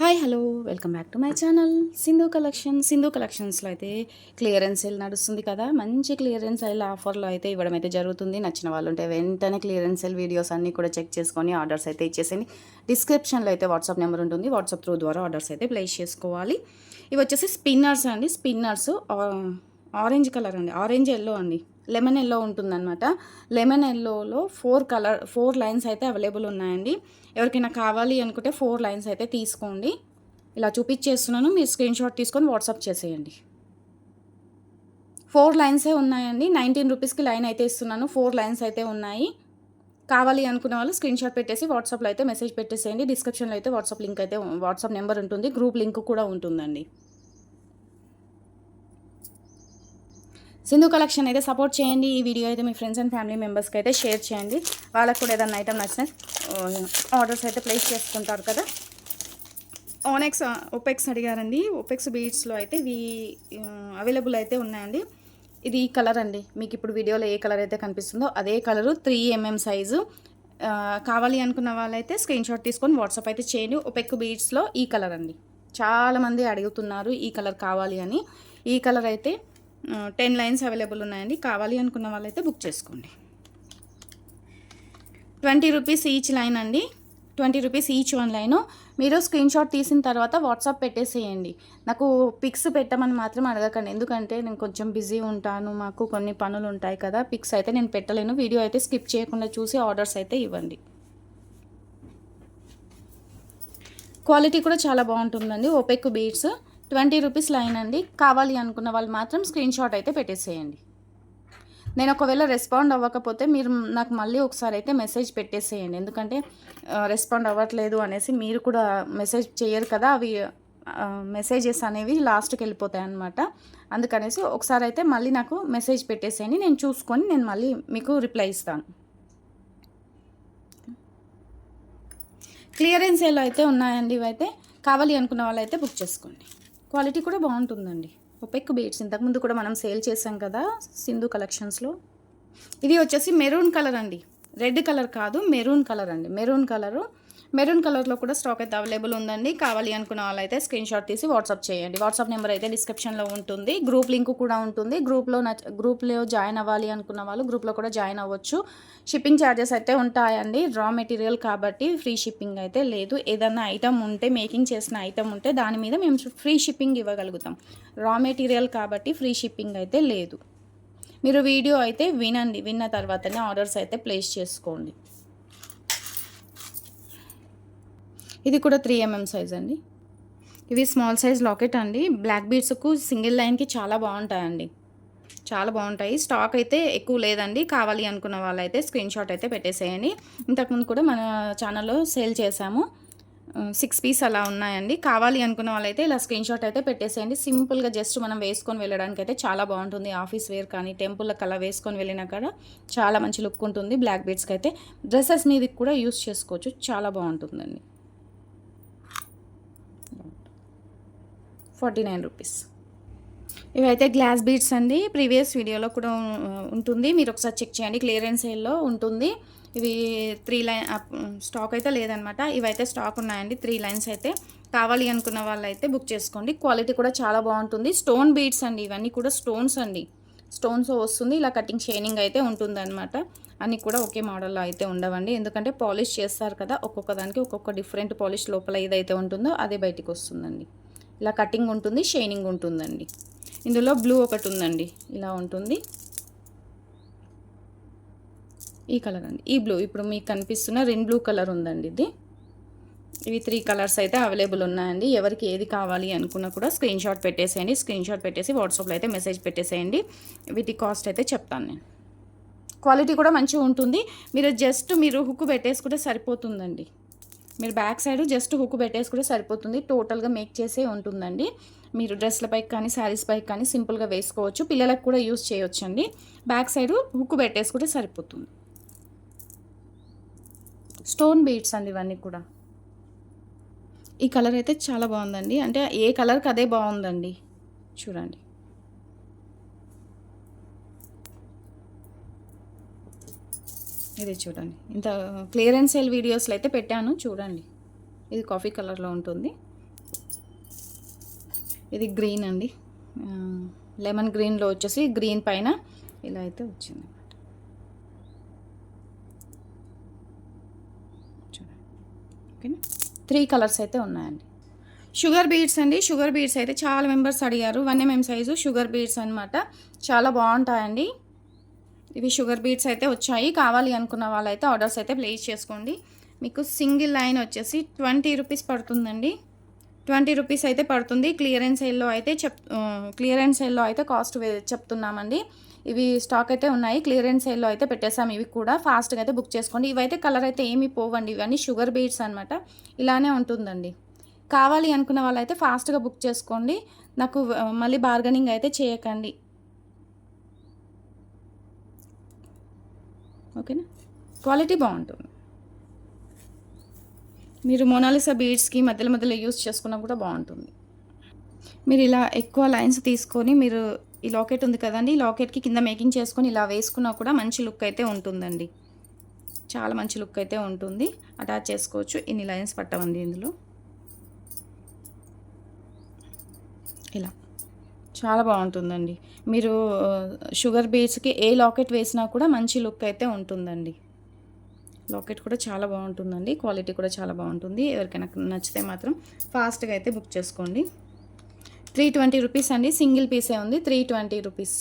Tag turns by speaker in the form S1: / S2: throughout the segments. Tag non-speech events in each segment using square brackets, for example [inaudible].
S1: Hi hello welcome back to my channel. Sindhu collection Sindhu కలెక్షన్స్లో అయితే clearance sale నడుస్తుంది కదా. మంచి క్లియరెన్స్ సేల్ ఆఫర్లో అయితే ఇవ్వడం అయితే జరుగుతుంది. నచ్చిన వాళ్ళు ఉంటే వెంటనే క్లియరెన్స్ సేల్ వీడియోస్ అన్నీ కూడా చెక్ చేసుకొని ఆర్డర్స్ అయితే ఇచ్చేసేయండి. డిస్క్రిప్షన్లో అయితే వాట్సాప్ నెంబర్ ఉంటుంది. వాట్సాప్ త్రూ ద్వారా ఆర్డర్స్ అయితే ప్లేస్ చేసుకోవాలి. ఇవి వచ్చేసి స్పిన్నర్స్ అండి. స్పిన్నర్స్ ఆరెంజ్ కలర్ అండి. ఆరెంజ్ ఎల్లో అండి. లెమన్ ఎల్లో ఉంటుందన్నమాట. లెమన్ ఎల్లోలో ఫోర్ కలర్ ఫోర్ లైన్స్ అయితే అవైలబుల్ ఉన్నాయండి. ఎవరికైనా కావాలి అనుకుంటే ఫోర్ లైన్స్ అయితే తీసుకోండి. ఇలా చూపించేస్తున్నాను. మీరు స్క్రీన్ షాట్ తీసుకొని వాట్సాప్ చేసేయండి. ఫోర్ లైన్సే ఉన్నాయండి. నైన్టీన్ రూపీస్కి లైన్ అయితే ఇస్తున్నాను. ఫోర్ లైన్స్ అయితే ఉన్నాయి. కావాలి అనుకునే వాళ్ళు స్క్రీన్ షాట్ పెట్టేసి వాట్సాప్లో అయితే మెసేజ్ పెట్టేసేయండి. డిస్క్రిప్షన్లో అయితే వాట్సాప్ లింక్ అయితే వాట్సాప్ నెంబర్ ఉంటుంది. గ్రూప్ లింక్ కూడా ఉంటుందండి. సింధు కలెక్షన్ అయితే సపోర్ట్ చేయండి. ఈ వీడియో అయితే మీ ఫ్రెండ్స్ అండ్ ఫ్యామిలీ మెంబర్స్కి అయితే షేర్ చేయండి. వాళ్ళకు కూడా ఏదైనా ఐటమ్ నచ్చిన ఆర్డర్స్ అయితే ప్లేస్ చేసుకుంటారు కదా. ఓనెక్స్ ఒపెక్స్ అడిగారండి. ఒపెక్స్ బీడ్స్లో అయితే ఇవి అవైలబుల్ అయితే ఉన్నాయండి. ఇది ఈ కలర్ అండి. మీకు ఇప్పుడు వీడియోలో ఏ కలర్ అయితే కనిపిస్తుందో అదే కలరు త్రీ ఎంఎం సైజు కావాలి అనుకున్న వాళ్ళైతే స్క్రీన్ షాట్ తీసుకొని వాట్సాప్ అయితే చేయండి. ఒపెక్ బీడ్స్లో ఈ కలర్ అండి. చాలామంది అడుగుతున్నారు ఈ కలర్ కావాలి అని. ఈ కలర్ అయితే టెన్ లైన్స్ అవైలబుల్ ఉన్నాయండి. కావాలి అనుకున్న వాళ్ళైతే బుక్ చేసుకోండి. ట్వంటీ రూపీస్ ఈచ్ లైన్ అండి. Twenty rupees each one line. మీరు స్క్రీన్ షాట్ తీసిన తర్వాత వాట్సాప్ పెట్టేసేయండి. నాకు పిక్స్ పెట్టమని మాత్రం అడగకండి. ఎందుకంటే నేను కొంచెం బిజీ ఉంటాను. మాకు కొన్ని పనులు ఉంటాయి కదా. పిక్స్ అయితే నేను పెట్టలేను. వీడియో అయితే స్కిప్ చేయకుండా చూసి ఆర్డర్స్ అయితే ఇవ్వండి. క్వాలిటీ కూడా చాలా బాగుంటుందండి. Opaque beads. Twenty rupees line అండి. కావాలి అనుకున్న వాళ్ళు మాత్రం స్క్రీన్ షాట్ అయితే పెట్టేసేయండి. నేను ఒకవేళ రెస్పాండ్ అవ్వకపోతే మీరు నాకు మళ్ళీ ఒకసారి అయితే మెసేజ్ పెట్టేసేయండి. ఎందుకంటే రెస్పాండ్ అవ్వట్లేదు అనేసి మీరు కూడా మెసేజ్ చేయరు కదా అవి మెసేజెస్ అనేవి లాస్ట్కి వెళ్ళిపోతాయి అనమాట అందుకనేసి ఒకసారి అయితే మళ్ళీ నాకు మెసేజ్ పెట్టేసేయండి. నేను చూసుకొని నేను మళ్ళీ మీకు రిప్లై ఇస్తాను. క్లియరెన్స్ ఎలా అయితే ఉన్నాయండి ఇవైతే కావాలి అనుకున్న వాళ్ళు అయితే బుక్ చేసుకోండి. క్వాలిటీ కూడా బాగుంటుందండి. ఒపెక్ బీట్స్ ఇంతకుముందు కూడా మనం సేల్ చేసాం కదా సింధు కలెక్షన్స్లో ఇది వచ్చేసి మెరూన్ కలర్ అండి. రెడ్ కలర్ కాదు మెరూన్ కలర్ అండి. మెరూన్ కలరు మెరూన్ కలర్లో కూడా స్టాక్ అయితే అవైలబుల్ ఉందండి. కావాలి అనుకున్న వాళ్ళైతే స్క్రీన్ షాట్ తీసి వాట్సాప్ చేయండి. వాట్సాప్ నెంబర్ అయితే డిస్క్రిప్షన్లో ఉంటుంది. గ్రూప్ లింక్ కూడా ఉంటుంది. గ్రూప్లో నచ్చ గ్రూప్లో జాయిన్ అవ్వాలి అనుకున్న వాళ్ళు గ్రూప్లో కూడా జాయిన్ అవ్వచ్చు. షిప్పింగ్ ఛార్జెస్ అయితే ఉంటాయండి. రా మెటీరియల్ కాబట్టి ఫ్రీ షిప్పింగ్ అయితే లేదు. ఏదన్నా ఐటమ్ ఉంటే మేకింగ్ చేసిన ఐటమ్ ఉంటే దాని మీద మేము ఫ్రీ షిప్పింగ్ ఇవ్వగలుగుతాం. రా మెటీరియల్ కాబట్టి ఫ్రీ షిప్పింగ్ అయితే లేదు. మీరు వీడియో అయితే వినండి. విన్న తర్వాతనే ఆర్డర్స్ అయితే ప్లేస్ చేసుకోండి. ఇది కూడా త్రీ ఎంఎం సైజ్ అండి. ఇవి స్మాల్ సైజ్ లాకెట్ అండి. బ్లాక్ బీడ్స్కు సింగిల్ లైన్కి చాలా బాగుంటాయండి. చాలా బాగుంటాయి. స్టాక్ అయితే ఎక్కువ లేదండి. కావాలి అనుకున్న వాళ్ళైతే స్క్రీన్ షాట్ అయితే పెట్టేసేయండి. ఇంతకుముందు కూడా మన ఛానల్లో సేల్ చేశాము. సిక్స్ పీస్ అలా ఉన్నాయండి. కావాలి అనుకున్న వాళ్ళైతే ఇలా స్క్రీన్ షాట్ అయితే పెట్టేసేయండి. సింపుల్గా జస్ట్ మనం వేసుకొని వెళ్ళడానికి అయితే చాలా బాగుంటుంది. ఆఫీస్ వేర్ కానీ టెంపుల్కి అలా వేసుకొని వెళ్ళినా కూడా చాలా మంచి లుక్ ఉంటుంది. బ్లాక్ బీడ్స్కి అయితే డ్రెస్సెస్ మీదకి కూడా యూస్ చేసుకోవచ్చు. చాలా బాగుంటుందండి. Forty nine rupees. ఇవైతే గ్లాస్ బీడ్స్ అండి. ప్రీవియస్ వీడియోలో కూడా ఉంటుంది. మీరు ఒకసారి చెక్ చేయండి. క్లియరెన్స్ సేల్లో ఉంటుంది. ఇవి త్రీ లైన్ స్టాక్ అయితే లేదనమాట. ఇవైతే స్టాక్ ఉన్నాయండి. త్రీ లైన్స్ అయితే. కావాలి అనుకున్న వాళ్ళు అయితే బుక్ చేసుకోండి. క్వాలిటీ కూడా చాలా బాగుంటుంది. స్టోన్ బీడ్స్ అండి. ఇవన్నీ కూడా స్టోన్స్ అండి. స్టోన్స్ వస్తుంది. ఇలా కటింగ్ షైనింగ్ అయితే ఉంటుందన్నమాట అన్నీ కూడా ఒకే మోడల్లో అయితే ఉండవండి. ఎందుకంటే పాలిష్ చేస్తారు కదా ఒక్కొక్క దానికి ఒక్కొక్క డిఫరెంట్ పాలిష్ లోపల ఏదైతే ఉంటుందో అదే బయటికి వస్తుందండి. ఇలా కటింగ్ ఉంటుంది షైనింగ్ ఉంటుందండి. ఇందులో బ్లూ ఒకటి ఉందండి. ఇలా ఉంటుంది. ఈ కలర్ అండి. ఈ బ్లూ ఇప్పుడు మీకు కనిపిస్తున్న రెండు బ్లూ కలర్ ఉందండి ఇది. ఇవి త్రీ కలర్స్ అయితే అవైలబుల్ ఉన్నాయండి. ఎవరికి ఏది కావాలి అనుకున్నా కూడా స్క్రీన్ షాట్ పెట్టేసేయండి. స్క్రీన్ షాట్ పెట్టేసి వాట్సాప్లో అయితే మెసేజ్ పెట్టేసేయండి. వీటి కాస్ట్ అయితే చెప్తాను నేను. క్వాలిటీ కూడా మంచిగా ఉంటుంది. మీరు జస్ట్ మీరు హుక్ పెట్టేసుకుంటే సరిపోతుందండి. మీరు బ్యాక్ సైడ్ జస్ట్ హుక్ పెట్టేసుకుంటే సరిపోతుంది. టోటల్గా మేక్ చేసే ఉంటుందండి. మీరు డ్రెస్లపై కానీ శారీస్ పైకి కానీ సింపుల్గా వేసుకోవచ్చు. పిల్లలకు కూడా యూస్ చేయవచ్చు అండి బ్యాక్ సైడ్ హుక్ పెట్టేసుకుంటే సరిపోతుంది. స్టోన్ బీడ్స్ అండి ఇవన్నీ కూడా. ఈ కలర్ అయితే చాలా బాగుందండి. అంటే ఏ కలర్కి అదే బాగుందండి. చూడండి. ఇది చూడండి. ఇంత క్లియరెన్స్ సేల్ వీడియోస్లో అయితే పెట్టాను చూడండి. ఇది కాఫీ కలర్లో ఉంటుంది. ఇది గ్రీన్ అండి. లెమన్ గ్రీన్లో వచ్చేసి గ్రీన్ పైన ఇలా అయితే వచ్చింది చూడండి. ఓకేనా? త్రీ కలర్స్ అయితే ఉన్నాయండి. షుగర్ బీడ్స్ అండి. షుగర్ బీడ్స్ అయితే చాలా మెంబర్స్ అడిగారు. One MM size sugar beads అనమాట చాలా బాగుంటాయండి. ఇవి షుగర్ బీడ్స్ అయితే వచ్చాయి. కావాలి అనుకున్న వాళ్ళైతే ఆర్డర్స్ అయితే ప్లేస్ చేసుకోండి. మీకు సింగిల్ లైన్ వచ్చేసి ట్వంటీ రూపీస్ పడుతుందండి. ట్వంటీ రూపీస్ అయితే పడుతుంది. క్లియరెన్స్ సేల్లో అయితే చెప్ క్లియరెన్స్ సేల్లో అయితే కాస్ట్ చెప్తున్నామండి. ఇవి స్టాక్ అయితే ఉన్నాయి. క్లియరెన్స్ సేల్లో అయితే పెట్టేసాం ఇవి కూడా ఫాస్ట్గా అయితే బుక్ చేసుకోండి. ఇవైతే కలర్ అయితే ఏమీ పోవండి. ఇవన్నీ షుగర్ బీడ్స్ అనమాట ఇలానే ఉంటుందండి. కావాలి అనుకున్న వాళ్ళైతే ఫాస్ట్గా బుక్ చేసుకోండి. నాకు మళ్ళీ బార్గెనింగ్ అయితే చేయకండి. ఓకేనా? క్వాలిటీ బాగుంటుంది. మీరు మోనాలిసా బీడ్స్కి మధ్యలో మధ్యలో యూస్ చేసుకున్నా కూడా బాగుంటుంది. మీరు ఇలా ఎక్కువ లైన్స్ తీసుకొని మీరు ఈ లాకెట్ ఉంది కదండి ఈ లాకెట్కి కింద మేకింగ్ చేసుకొని ఇలా వేసుకున్నా కూడా మంచి లుక్ అయితే ఉంటుందండి. చాలా మంచి లుక్ అయితే ఉంటుంది. అటాచ్ చేసుకోవచ్చు. ఇన్ని లైన్స్ పట్టవండి ఇందులో. ఇలా. చాలా బాగుంటుందండి. మీరు షుగర్ బీడ్స్కి ఏ లాకెట్ వేసినా కూడా మంచి లుక్ అయితే ఉంటుందండి. లాకెట్ కూడా చాలా బాగుంటుందండి. క్వాలిటీ కూడా చాలా బాగుంటుంది. ఎవరికైనా నచ్చితే మాత్రం ఫాస్ట్గా అయితే బుక్ చేసుకోండి. త్రీ ట్వంటీ రూపీస్ అండి. సింగిల్ పీసే ఉంది. Three twenty rupees.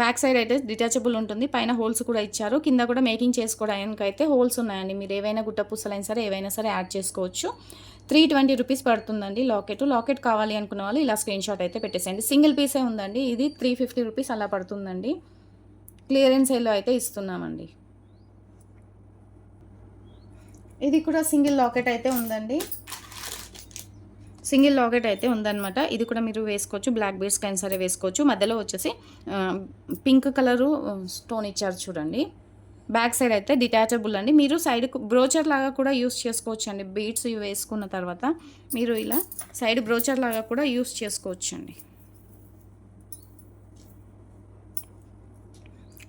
S1: Back side అయితే డిటాచబుల్ ఉంటుంది. పైన హోల్స్ కూడా ఇచ్చారు. కింద కూడా మేకింగ్ చేసుకోవడానికి అయితే హోల్స్ ఉన్నాయండి. మీరు ఏవైనా గుట్ట పూసలైనా సరే ఏవైనా సరే యాడ్ చేసుకోవచ్చు. త్రీ ట్వంటీ రూపీస్ పడుతుందండి లాకెట్. లాకెట్ కావాలి అనుకున్న వాళ్ళు ఇలా స్క్రీన్ షాట్ అయితే పెట్టేసేయండి. సింగిల్ పీసే ఉందండి. ఇది త్రీ ఫిఫ్టీ రూపీస్ అలా పడుతుందండి. క్లియరెన్స్ సేల్లో అయితే ఇస్తున్నామండి. ఇది కూడా సింగిల్ లాకెట్ అయితే ఉందండి. సింగిల్ లాకెట్ అయితే ఉందన్నమాట. ఇది కూడా మీరు వేసుకోవచ్చు. బ్లాక్ బీడ్స్ కైనా సరే వేసుకోవచ్చు. మధ్యలో వచ్చేసి పింక్ కలరు స్టోన్ ఇచ్చారు చూడండి. బ్యాక్ సైడ్ అయితే డిటాచబుల్ అండి. మీరు సైడ్ బ్రోచర్ లాగా కూడా యూస్ చేసుకోవచ్చు అండి బీడ్స్ ఇవి వేసుకున్న తర్వాత మీరు ఇలా సైడ్ బ్రోచర్ లాగా కూడా యూస్ చేసుకోవచ్చు అండి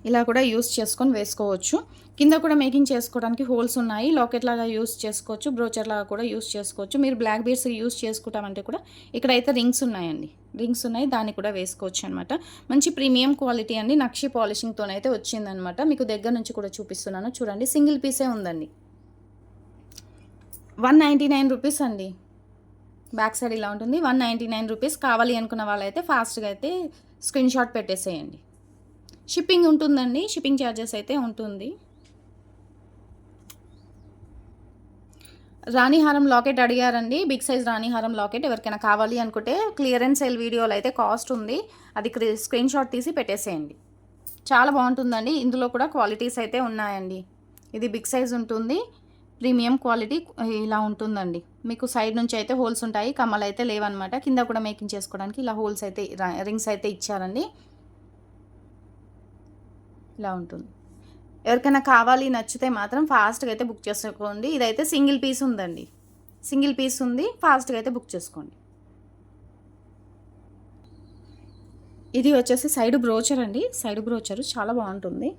S1: ఇలా కూడా యూస్ చేసుకొని వేసుకోవచ్చు. కింద కూడా మేకింగ్ చేసుకోవడానికి హోల్స్ ఉన్నాయి. లాకెట్ లాగా యూస్ చేసుకోవచ్చు. బ్రోచర్ లాగా కూడా యూస్ చేసుకోవచ్చు. మీరు బ్లాక్ బీడ్స్ యూస్ చేసుకుంటామంటే కూడా ఇక్కడైతే రింగ్స్ ఉన్నాయండి. రింగ్స్ ఉన్నాయి. దాన్ని కూడా వేసుకోవచ్చు అనమాట మంచి ప్రీమియం క్వాలిటీ అండి. నక్షి పాలిషింగ్తోనైతే వచ్చిందనమాట మీకు దగ్గర నుంచి కూడా చూపిస్తున్నాను. చూడండి. సింగిల్ పీసే ఉందండి. వన్ నైంటీ నైన్ రూపీస్ అండి. బ్యాక్ సైడ్ ఇలా ఉంటుంది. వన్ నైంటీ నైన్ రూపీస్ కావాలి అనుకున్న వాళ్ళైతే ఫాస్ట్గా అయితే స్క్రీన్ షాట్ పెట్టేసేయండి. షిప్పింగ్ ఉంటుందండి. షిప్పింగ్ ఛార్జెస్ అయితే ఉంటుంది. రాణిహారం లాకెట్ అడిగారండి. బిగ్ సైజ్ రాణిహారం లాకెట్ ఎవరికైనా కావాలి అనుకుంటే క్లియరెన్స్ సేల్ వీడియోలో అయితే కాస్ట్ ఉంది. అది క్రి- స్క్రీన్ షాట్ తీసి పెట్టేసేయండి. చాలా బాగుంటుందండి. ఇందులో కూడా క్వాలిటీస్ అయితే ఉన్నాయండి. ఇది బిగ్ సైజ్ ఉంటుంది. ప్రీమియం క్వాలిటీ ఇలా ఉంటుందండి. మీకు సైడ్ నుంచి అయితే హోల్స్ ఉంటాయి. కమ్మలు అయితే లేవన్నమాట. కింద కూడా మేకింగ్ చేసుకోవడానికి ఇలా హోల్స్ అయితే రింగ్స్ అయితే ఇచ్చారండి. ఇలా ఉంటుంది. ఎవరికైనా కావాలి నచ్చితే మాత్రం ఫాస్ట్గా అయితే బుక్ చేసుకోండి. ఇదైతే సింగిల్ పీస్ ఉందండి. సింగిల్ పీస్ ఉంది ఫాస్ట్గా అయితే బుక్ చేసుకోండి. ఇది వచ్చేసి సైడ్ బ్రోచర్ అండి. సైడ్ బ్రోచర్ చాలా బాగుంటుంది.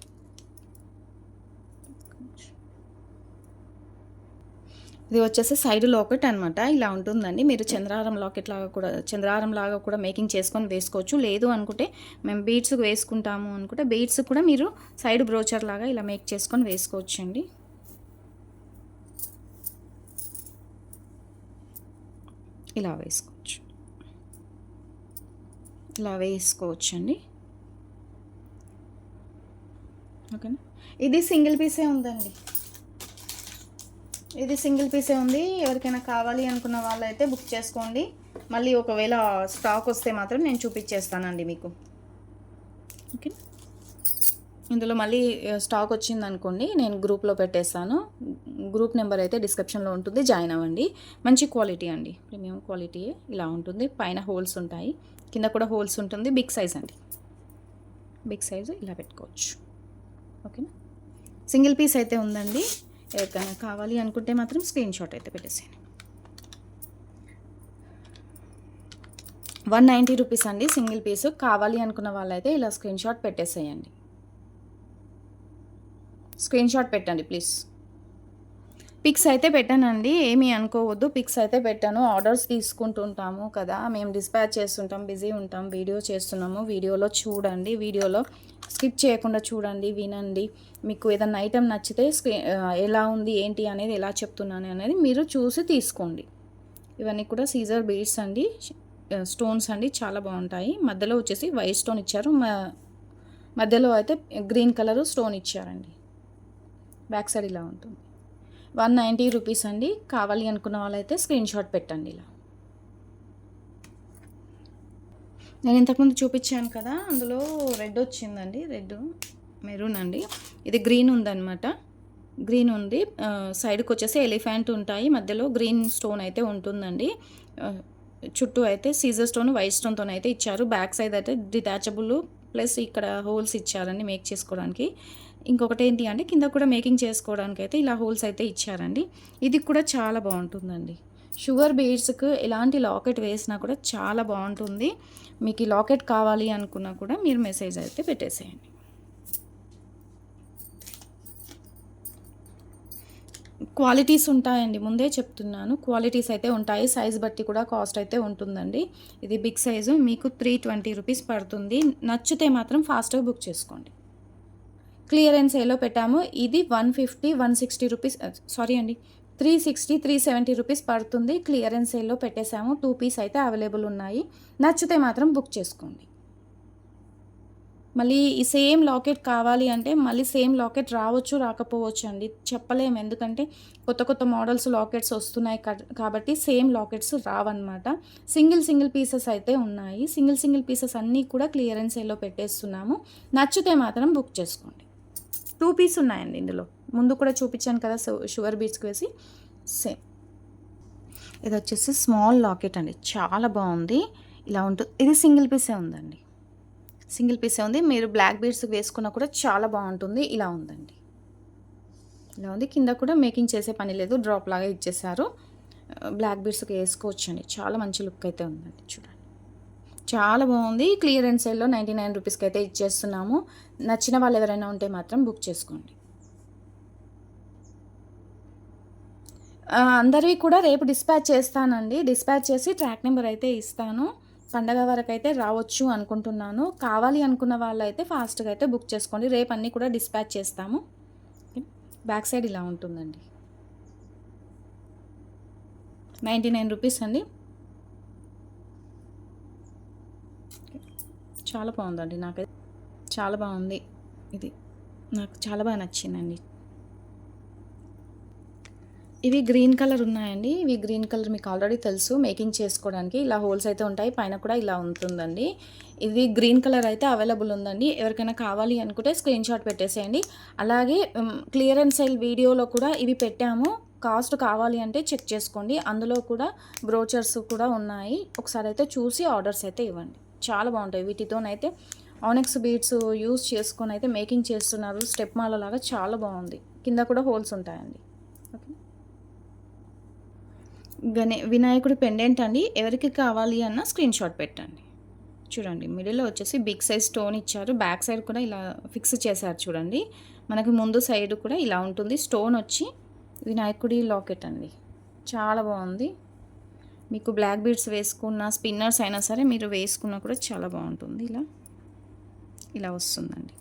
S1: ఇది వచ్చేసి సైడ్ లాకెట్ అనమాట ఇలా ఉంటుందండి. మీరు చంద్రారం లాకెట్ లాగా కూడా చంద్రారం లాగా కూడా మేకింగ్ చేసుకొని వేసుకోవచ్చు. లేదు అనుకుంటే మేము బీడ్స్ వేసుకుంటాము అనుకుంటే బీడ్స్ కూడా మీరు సైడ్ బ్రోచర్ లాగా ఇలా మేక్ చేసుకొని వేసుకోవచ్చు అండి ఇలా వేసుకోవచ్చు. ఇలా వేసుకోవచ్చు అండి ఓకేనా? ఇది సింగిల్ పీసే ఉందండి. ఇది సింగిల్ పీసే ఉంది. ఎవరికైనా కావాలి అనుకున్న వాళ్ళైతే బుక్ చేసుకోండి. మళ్ళీ ఒకవేళ స్టాక్ వస్తే మాత్రం నేను చూపించేస్తానండి మీకు. ఓకే. ఇందులో మళ్ళీ స్టాక్ వచ్చింది అనుకోండి నేను గ్రూప్లో పెట్టేస్తాను. గ్రూప్ నెంబర్ అయితే డిస్క్రిప్షన్లో ఉంటుంది. జాయిన్ అవ్వండి. మంచి క్వాలిటీ అండి. ప్రీమియం క్వాలిటీ ఇలా ఉంటుంది. పైన హోల్స్ ఉంటాయి. కింద కూడా హోల్స్ ఉంటుంది. బిగ్ సైజ్ అండి. బిగ్ సైజ్ ఇలా పెట్టుకోవచ్చు. ఓకేనా? సింగిల్ పీస్ అయితే ఉందండి. ఎవరికైనా కావాలి అనుకుంటే మాత్రం స్క్రీన్ షాట్ అయితే పెట్టేసేయండి. వన్ నైంటీ రూపీస్ అండి సింగిల్ పీస్. కావాలి అనుకున్న వాళ్ళైతే ఇలా స్క్రీన్ షాట్ పెట్టేసేయండి. స్క్రీన్ షాట్ పెట్టండి ప్లీజ్. పిక్స్ అయితే పెట్టానండి ఏమీ అనుకోవద్దు. పిక్స్ అయితే పెట్టాను. ఆర్డర్స్ తీసుకుంటుంటాము కదా. మేము డిస్పాచ్ చేస్తుంటాం బిజీ ఉంటాం వీడియో చేస్తున్నాము. వీడియోలో చూడండి వీడియోలో స్కిప్ చేయకుండా చూడండి వినండి. మీకు ఏదైనా ఐటెం నచ్చితే ఎలా ఉంది ఏంటి అనేది ఎలా చెప్తున్నాను అనేది మీరు చూసి తీసుకోండి. ఇవన్నీ కూడా సీజర్ బీడ్స్ అండి స్టోన్స్ అండి చాలా బాగుంటాయి. మధ్యలో వచ్చేసి వైట్ స్టోన్ ఇచ్చారు. మ- మధ్యలో అయితే గ్రీన్ కలర్ స్టోన్ ఇచ్చారండి. బ్యాక్ సైడ్ ఇలా ఉంటుంది. వన్ నైంటీ రూపీస్ అండి. కావాలి అనుకున్న వాళ్ళైతే స్క్రీన్ షాట్ పెట్టండి ఇలా. నేను ఇంతకుముందు చూపించాను కదా అందులో రెడ్ వచ్చిందండి. రెడ్ మెరూన్ అండి. ఇది గ్రీన్ ఉందన్నమాట. గ్రీన్ ఉంది. సైడ్కి వచ్చేసి ఎలిఫెంట్ ఉంటాయి. మధ్యలో గ్రీన్ స్టోన్ అయితే ఉంటుందండి. చుట్టూ అయితే సీజర్ స్టోన్ వైట్ స్టోన్తో అయితే ఇచ్చారు. బ్యాక్ సైడ్ అయితే డిటాచబుల్ ప్లస్ ఇక్కడ హోల్స్ ఇచ్చారండి మేక్ చేసుకోవడానికి. ఇంకొకటి ఏంటి అంటే కింద కూడా మేకింగ్ చేసుకోవడానికి అయితే ఇలా హోల్స్ అయితే ఇచ్చారండి. ఇది కూడా చాలా బాగుంటుందండి. షుగర్ బీడ్స్కి ఎలాంటి లాకెట్ వేసినా కూడా చాలా బాగుంటుంది. మీకు ఈ లాకెట్ కావాలి అనుకున్నా కూడా మీరు మెసేజ్ అయితే పెట్టేసేయండి. క్వాలిటీస్ ఉంటాయండి. ముందే చెప్తున్నాను. క్వాలిటీస్ అయితే ఉంటాయి. సైజ్ బట్టి కూడా కాస్ట్ అయితే ఉంటుందండి. ఇది బిగ్ సైజు. మీకు త్రీ ట్వంటీ రూపీస్ పడుతుంది. నచ్చితే మాత్రం ఫాస్ట్గా బుక్ చేసుకోండి. క్లియరెన్స్ ఏలో పెట్టాము. ఇది one fifty one sixty rupees sorry అండి three sixty three seventy rupees పడుతుంది క్లియరెన్స్ సేల్లో పెట్టేశాము. టూ పీస్ అయితే అవైలబుల్ ఉన్నాయి. నచ్చితే మాత్రం బుక్ చేసుకోండి. మళ్ళీ ఈ సేమ్ లాకెట్ కావాలి అంటే మళ్ళీ సేమ్ లాకెట్ రావచ్చు రాకపోవచ్చు అండి. చెప్పలేము. ఎందుకంటే కొత్త కొత్త మోడల్స్ లాకెట్స్ వస్తున్నాయి కాబట్టి సేమ్ లాకెట్స్ రావన్నమాట. సింగిల్ సింగిల్ పీసెస్ అయితే ఉన్నాయి. సింగిల్ సింగిల్ పీసెస్ అన్నీ కూడా క్లియరెన్స్ ఏలో పెట్టేస్తున్నాము. నచ్చితే మాత్రం బుక్ చేసుకోండి. టూ పీస్ ఉన్నాయండి ఇందులో. ముందు కూడా చూపించాను కదా షుగర్ బీట్స్కి వేసి. సేమ్ ఇది వచ్చేసి స్మాల్ లాకెట్ అండి. చాలా బాగుంది. ఇలా ఉంటుంది ఇది సింగిల్ పీసే ఉందండి? సింగిల్ పీసే ఉంది. మీరు బ్లాక్ బీడ్స్ వేసుకున్నా కూడా చాలా బాగుంటుంది. ఇలా ఉందండి. ఇలా ఉంది. కింద కూడా మేకింగ్ చేసే పని లేదు. డ్రాప్ లాగా ఇచ్చేసారు. బ్లాక్ బీడ్స్కి వేసుకోవచ్చండి. చాలా మంచి లుక్ అయితే ఉందండి. చూడండి. చాలా బాగుంది. క్లియరెన్స్ సేల్లో నైంటీ నైన్ రూపీస్కి అయితే ఇచ్చేస్తున్నాము. నచ్చిన వాళ్ళు ఎవరైనా ఉంటే మాత్రం బుక్ చేసుకోండి. అందరివి కూడా రేపు డిస్పాచ్ చేస్తానండి. డిస్పాచ్ చేసి ట్రాక్ నెంబర్ అయితే ఇస్తాను. పండగ వరకు అయితే రావచ్చు అనుకుంటున్నాను. కావాలి అనుకున్న వాళ్ళు అయితే ఫాస్ట్గా అయితే బుక్ చేసుకోండి. రేపు అన్నీ కూడా డిస్పాచ్ చేస్తాము. బ్యాక్ సైడ్ ఇలా ఉంటుందండి. నైంటీ నైన్ రూపీస్ అండి. చాలా బాగుందండి. నాకు చాలా బాగుంది ఇది. నాకు చాలా బాగా నచ్చిందండి. ఇవి గ్రీన్ కలర్ ఉన్నాయండి. ఇవి గ్రీన్ కలర్ మీకు ఆల్రెడీ తెలుసు. మేకింగ్ చేసుకోవడానికి ఇలా హోల్స్ అయితే ఉంటాయి. పైన కూడా ఇలా ఉంటుందండి. ఇది గ్రీన్ కలర్ అయితే అవైలబుల్ ఉందండి. ఎవరికైనా కావాలి అనుకుంటే స్క్రీన్ షాట్ పెట్టేసేయండి. అలాగే క్లియరెన్స్ సేల్ వీడియోలో కూడా ఇవి పెట్టాము. కాస్ట్ కావాలి అంటే చెక్ చేసుకోండి. అందులో కూడా బ్రోచర్స్ కూడా ఉన్నాయి. ఒకసారి అయితే చూసి ఆర్డర్స్ అయితే ఇవ్వండి. చాలా బాగుంటాయి. వీటితోనైతే ఆనెక్స్ బీడ్స్ యూస్ చేసుకొని అయితే మేకింగ్ చేస్తున్నారు. స్టెప్ మాల లాగా చాలా బాగుంది. కింద కూడా హోల్స్ ఉంటాయండి. ఓకే. గణే వినాయకుడి పెండెంట్ అండి. ఎవరికి కావాలి అన్న స్క్రీన్ షాట్ పెట్టండి. చూడండి మిడిల్లో వచ్చేసి బిగ్ సైజ్ స్టోన్ ఇచ్చారు. బ్యాక్ సైడ్ కూడా ఇలా ఫిక్స్ చేశారు చూడండి. మనకి ముందు సైడ్ కూడా ఇలా ఉంటుంది. స్టోన్ వచ్చి వినాయకుడి లాకెట్ అండి. చాలా బాగుంది. మీకు బ్లాక్ బీడ్స్ వేసుకున్న స్పిన్నర్స్ అయినా సరే మీరు వేసుకున్నా కూడా చాలా బాగుంటుంది. ఇలా ఇలా వస్తుందండి.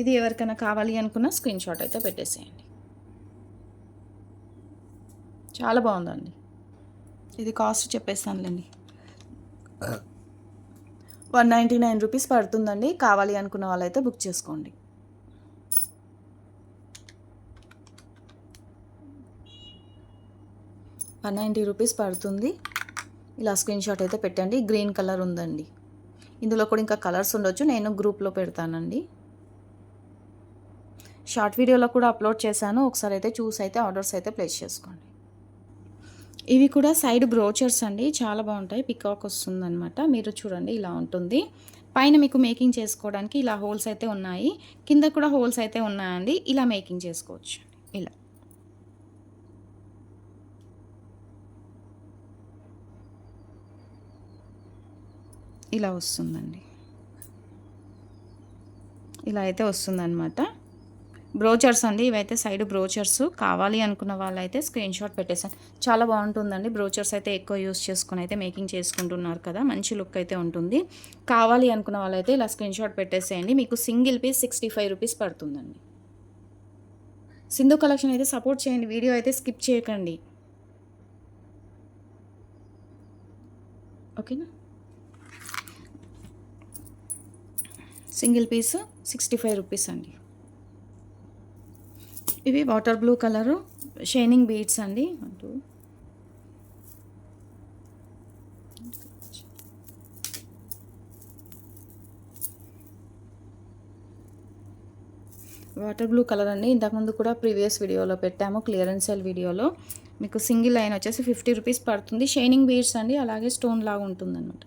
S1: ఇది ఎవరికైనా కావాలి అనుకున్న స్క్రీన్ షాట్ అయితే పెట్టేసేయండి. చాలా బాగుందండి. ఇది cost చెప్పేస్తానులేండి. [coughs] One ninety nine rupees పడుతుందండి. కావాలి అనుకున్న వాళ్ళైతే బుక్ చేసుకోండి. వన్ నైంటీ రూపీస్ పడుతుంది. ఇలా స్క్రీన్ షాట్ అయితే పెట్టండి. గ్రీన్ కలర్ ఉందండి. ఇందులో కూడా ఇంకా కలర్స్ ఉండొచ్చు. నేను గ్రూప్లో పెడతానండి. షార్ట్ వీడియోలో కూడా అప్లోడ్ చేశాను. ఒకసారి అయితే చూసి అయితే ఆర్డర్స్ అయితే ప్లేస్ చేసుకోండి. ఇవి కూడా సైడ్ బ్రోచర్స్ అండి. చాలా బాగుంటాయి. పికాక్ వస్తుందన్నమాట. మీరు చూడండి ఇలా ఉంటుంది. పైన మీకు మేకింగ్ చేసుకోవడానికి ఇలా హోల్స్ అయితే ఉన్నాయి. కింద కూడా హోల్స్ అయితే ఉన్నాయండి. ఇలా మేకింగ్ చేసుకోవచ్చు. ఇలా. ఇలా వస్తుందండి. ఇలా అయితే వస్తుందన్నమాట. బ్రోచర్స్ అండి ఇవైతే సైడ్ బ్రోచర్స్ కావాలి అనుకున్న వాళ్ళైతే స్క్రీన్ షాట్ పెట్టేసాను చాలా బాగుంటుందండి బ్రోచర్స్ అయితే ఎక్కువ యూస్ చేసుకుని అయితే మేకింగ్ చేసుకుంటున్నారు కదా మంచి లుక్ అయితే ఉంటుంది. కావాలి అనుకున్న వాళ్ళైతే ఇలా స్క్రీన్ షాట్ పెట్టేసేయండి. మీకు single piece sixty five rupees పడుతుందండి. సింధు కలెక్షన్ అయితే సపోర్ట్ చేయండి వీడియో అయితే స్కిప్ చేయకండి. ఓకేనా single piece sixty five rupees అండి. ఇవి water blue colour shining beads అండి. అంటూ. వాటర్ బ్లూ కలర్ అండి. ఇంతకుముందు కూడా ప్రీవియస్ వీడియోలో పెట్టాము క్లియరెన్స్ సెల్ వీడియోలో. మీకు సింగిల్ లైన్ వచ్చేసి ఫిఫ్టీ రూపీస్ పడుతుంది. షైనింగ్ బీడ్స్ అండి అలాగే స్టోన్ లాగా ఉంటుంది అనమాట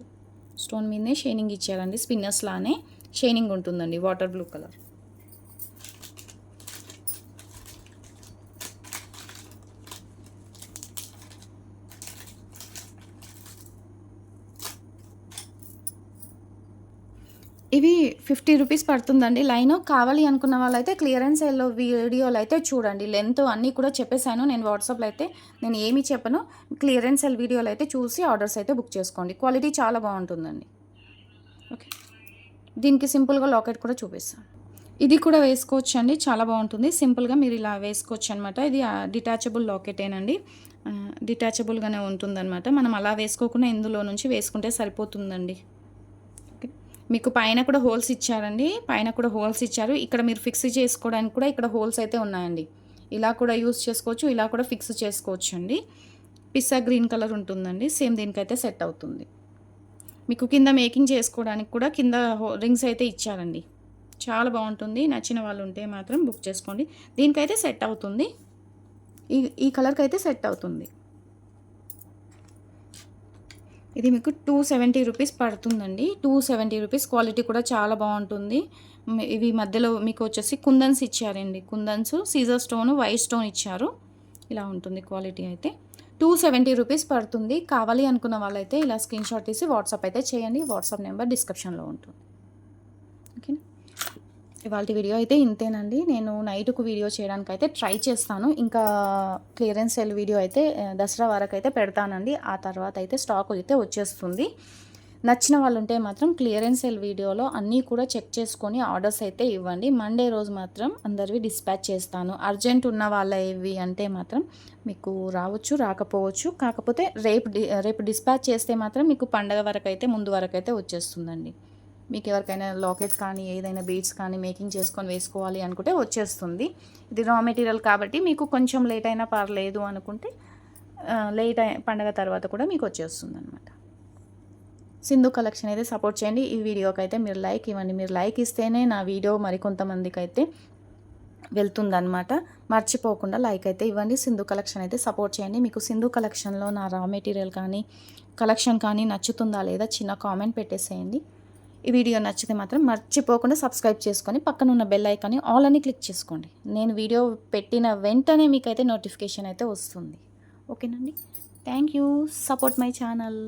S1: స్టోన్ మీదనే షైనింగ్ ఇచ్చారండి స్పిన్నర్స్ లానే. షైనింగ్ ఉంటుందండి వాటర్ బ్లూ కలర్. ఇవి ఫిఫ్టీ రూపీస్ పడుతుందండి. లైన్ కావాలి అనుకున్న వాళ్ళైతే క్లియరెన్స్ ఎల్లో వీడియోలు అయితే చూడండి. లెంత్ అన్నీ కూడా చెప్పేశాను. నేను వాట్సాప్లో అయితే నేను ఏమి చెప్పను. క్లియరెన్స్ సెల్ వీడియోలు అయితే చూసి ఆర్డర్స్ అయితే బుక్ చేసుకోండి. క్వాలిటీ చాలా బాగుంటుందండి. ఓకే. దీనికి సింపుల్గా లాకెట్ కూడా చూపిస్తాను. ఇది కూడా వేసుకోవచ్చు అండి చాలా బాగుంటుంది. సింపుల్గా మీరు ఇలా వేసుకోవచ్చు అనమాట ఇది డిటాచబుల్ లాకెటేనండి. డిటాచబుల్గానే ఉంటుందన్నమాట. మనం అలా వేసుకోకుండా ఇందులో నుంచి వేసుకుంటే సరిపోతుందండి. మీకు పైన కూడా హోల్స్ ఇచ్చారండి. పైన కూడా హోల్స్ ఇచ్చారు. ఇక్కడ మీరు ఫిక్స్ చేసుకోవడానికి కూడా ఇక్కడ హోల్స్ అయితే ఉన్నాయండి. ఇలా కూడా యూస్ చేసుకోవచ్చు. ఇలా కూడా ఫిక్స్ చేసుకోవచ్చు అండి పిస్సా గ్రీన్ కలర్ ఉంటుందండి. సేమ్ దీనికైతే సెట్ అవుతుంది. మీకు కింద మేకింగ్ చేసుకోవడానికి కూడా కింద రింగ్స్ అయితే ఇచ్చారండి. చాలా బాగుంటుంది. నచ్చిన వాళ్ళు ఉంటే మాత్రం బుక్ చేసుకోండి. దీనికైతే సెట్ అవుతుంది. ఈ ఈ కలర్కి అయితే సెట్ అవుతుంది. ఇది మీకు టూ సెవెంటీ రూపీస్ పడుతుందండి. టూ సెవెంటీ రూపీస్ క్వాలిటీ కూడా చాలా బాగుంటుంది. ఇవి మధ్యలో మీకు వచ్చేసి కుందన్స్ ఇచ్చారండి. కుందన్స్ సీజర్ స్టోన్ వైట్ స్టోన్ ఇచ్చారు. ఇలా ఉంటుంది క్వాలిటీ అయితే. టూ సెవెంటీ రూపీస్ పడుతుంది. కావాలి అనుకున్న వాళ్ళైతే ఇలా స్క్రీన్ షాట్ తీసి వాట్సాప్ అయితే చేయండి. వాట్సాప్ నెంబర్ డిస్క్రిప్షన్లో ఉంటుంది. ఓకేనా? ఇవాళ వీడియో అయితే ఇంతేనండి. నేను నైట్కు వీడియో చేయడానికి అయితే ట్రై చేస్తాను. ఇంకా క్లియరెన్స్ సెల్ వీడియో అయితే దసరా వరకు అయితే పెడతానండి. ఆ తర్వాత అయితే స్టాక్ అయితే వచ్చేస్తుంది. నచ్చిన వాళ్ళు ఉంటే మాత్రం క్లియరెన్స్ సెల్ వీడియోలో అన్నీ కూడా చెక్ చేసుకొని ఆర్డర్స్ అయితే ఇవ్వండి. మండే రోజు మాత్రం అందరివి డిస్పాచ్ చేస్తాను. అర్జెంట్ ఉన్న వాళ్ళ ఇవి అంటే మాత్రం మీకు రావచ్చు రాకపోవచ్చు. కాకపోతే రేపు డి- రేపు డిస్పాచ్ చేస్తే మాత్రం మీకు పండగ వరకు అయితే ముందు వరకు అయితే వచ్చేస్తుందండి. మీకు ఎవరికైనా లాకెట్ కానీ ఏదైనా బీడ్స్ కానీ మేకింగ్ చేసుకొని వేసుకోవాలి అనుకుంటే వచ్చేస్తుంది. ఇది రా మెటీరియల్ కాబట్టి మీకు కొంచెం లేట్ అయినా పర్లేదు అనుకుంటే లేట్ అయి పండగ తర్వాత కూడా మీకు వచ్చేస్తుంది అనమాట సింధు కలెక్షన్ అయితే సపోర్ట్ చేయండి. ఈ వీడియోకి అయితే మీరు లైక్ ఇవ్వండి. మీరు లైక్ ఇస్తేనే నా వీడియో మరికొంతమందికి అయితే వెళ్తుందనమాట మర్చిపోకుండా లైక్ అయితే ఇవ్వండి. సింధు కలెక్షన్ అయితే సపోర్ట్ చేయండి. మీకు సింధు కలెక్షన్లో నా రా మెటీరియల్ కానీ కలెక్షన్ కానీ నచ్చుతుందా లేదా చిన్న కామెంట్ పెట్టేసేయండి. ఈ వీడియో నచ్చితే మాత్రం మర్చిపోకుండా సబ్స్క్రైబ్ చేసుకొని పక్కన ఉన్న బెల్ ఐకాన్ని ఆల్ అని క్లిక్ చేసుకోండి. నేను వీడియో పెట్టిన వెంటనే మీకైతే నోటిఫికేషన్ అయితే వస్తుంది. ఓకేనండి? Thank you. Support my channel.